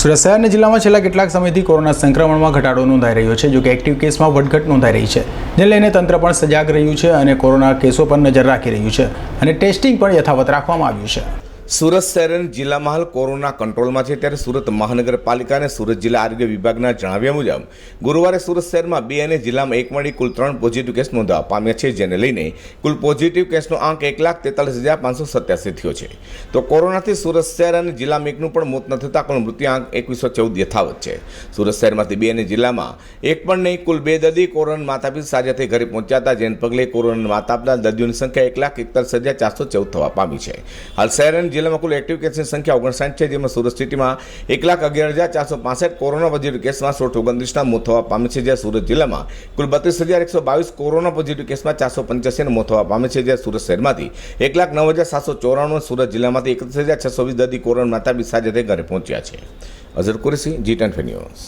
સુરત શહેરના જિલ્લામાં છેલ્લા કેટલાક સમયથી કોરોના સંક્રમણમાં ઘટાડો નોંધાઈ રહ્યો છે, જોકે એક્ટિવ કેસમાં વધઘટ નોંધાઈ રહી છે. જે લઈને તંત્ર પણ સજાગ રહ્યું છે અને કોરોના કેસો પર નજર રાખી રહ્યું છે અને ટેસ્ટિંગ પણ યથાવત રાખવામાં આવ્યું છે. સુરત શહેર જિલ્લામાં હાલ કોરોના કંટ્રોલમાં છે ત્યારે સુરત મહાનગરપાલિકા અને સુરત જિલ્લા આરોગ્ય વિભાગના જણાવ્યા મુજબ, ગુરુવારે સુરત શહેરમાં બે અને જિલ્લામાં એક મળી કુલ ત્રણ પોઝિટિવ કેસ નોંધવા પામ્યા છે, જેને લઈને કુલ પોઝિટિવ કેસનો આંક એક લાખ તેતાલીસ હજાર પાંચસો સત્યાસી થયો છે. તો કોરોનાથી સુરત શહેર અને જિલ્લામાં એકનું પણ મોત ન થતાં કુલ મૃત્યુઆંક એકવીસો ચૌદ યથાવત છે. સુરત શહેરમાંથી બે અને જિલ્લામાં એક પણ નહીં, કુલ બે દર્દી કોરોના માતાપિતા સાજા થઈ ઘરે પહોંચ્યા હતા, જેને પગલે કોરોના માતા આપનાર દર્દીઓની સંખ્યા એક લાખ એકતાલીસ હજાર ચારસો ચૌદ થવા પામી છે. હાલ શહેર અને જિલ્લામાં કુલ એક્ટિવ કેસની સંખ્યા ઓગણસાઠ છે, જેમાં સુરત સિટીમાં એક લાખ અગિયાર હજાર ચારસો પાસઠ કોરોના પોઝિટિવ કેસમાં સોળ ઓગણત્રીસના મોત થવા પામે છે, જ્યાં સુરત જિલ્લામાં કુલ બત્રીસ હજાર એકસો બાવીસ કોરોના પોઝિટિવ કેસમાં ચારસો પંચ્યાસીના મોત થવા પામે છે, જ્યાં સુરત શહેરમાંથી એક લાખ નવ હજાર સાતસો ચોરાણું, સુરત જિલ્લામાંથી એકત્રીસ હજાર છસો વીસ દર્દી કોરોના માતા સાજા ઘરે પહોંચ્યા છે. Azhar Qureshi G ten news.